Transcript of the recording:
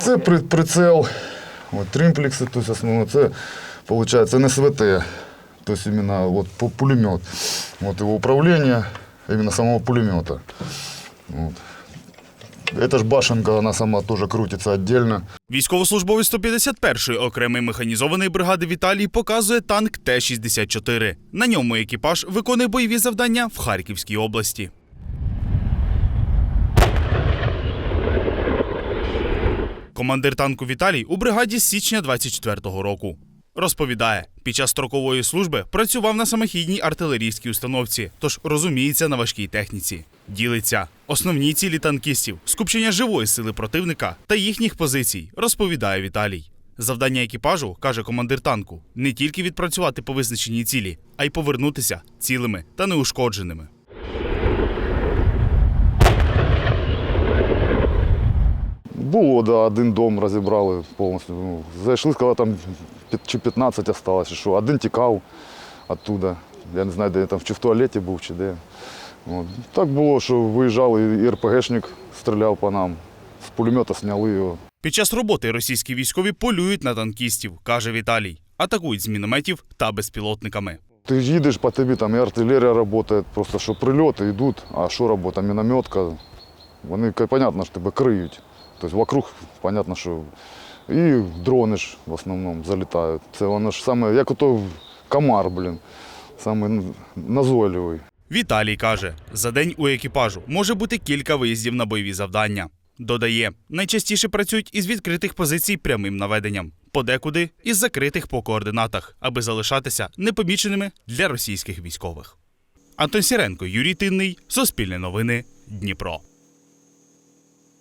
Це при- прицел, от, тримплекси, тобто основно, це виходить НСВТ, тобто іменно от, пу- пулемет. От його управління іменно самого пулемета. От. Эта ж башенка, вона сама теж крутиться віддільно. Військовослужбовець 151-ї окремої механізованої бригади Віталій показує танк Т-64. На ньому екіпаж виконує бойові завдання в Харківській області. Командир танку Віталій у бригаді з січня 24-го року. Розповідає, під час строкової служби працював на самохідній артилерійській установці, тож розуміється на важкій техніці. Ділиться основні цілі танкістів, скупчення живої сили противника та їхніх позицій, розповідає Віталій. Завдання екіпажу, каже командир танку, не тільки відпрацювати по визначеній цілі, а й повернутися цілими та неушкодженими. Було, да, один дом розібрали повністю. Ну, зайшли, сказали, там чи 15 осталось, чи що. Один тікав оттуда. Я не знаю, де там, чи в туалеті був, чи де. От. Так було, що виїжджали, і РПГшник стріляв по нам. З пулемета зняли його. Під час роботи російські військові полюють на танкістів, каже Віталій. Атакують з мінометів та безпілотниками. Ти ж їдеш по тобі, там і артилерія працює, просто що прильоти йдуть, а що робота, мінометка. Вони, понятно, що тебе криють. Тобто вокруг, понятно, що і дрони ж в основному залітають. Це воно ж саме, як ото комар, блін, саме назойливий. Віталій каже, за день у екіпажу може бути кілька виїздів на бойові завдання. Додає, найчастіше працюють із відкритих позицій прямим наведенням, подекуди із закритих по координатах, аби залишатися непоміченими для російських військових. Антон Сіренко, Юрій Тинний, Суспільне новини, Дніпро.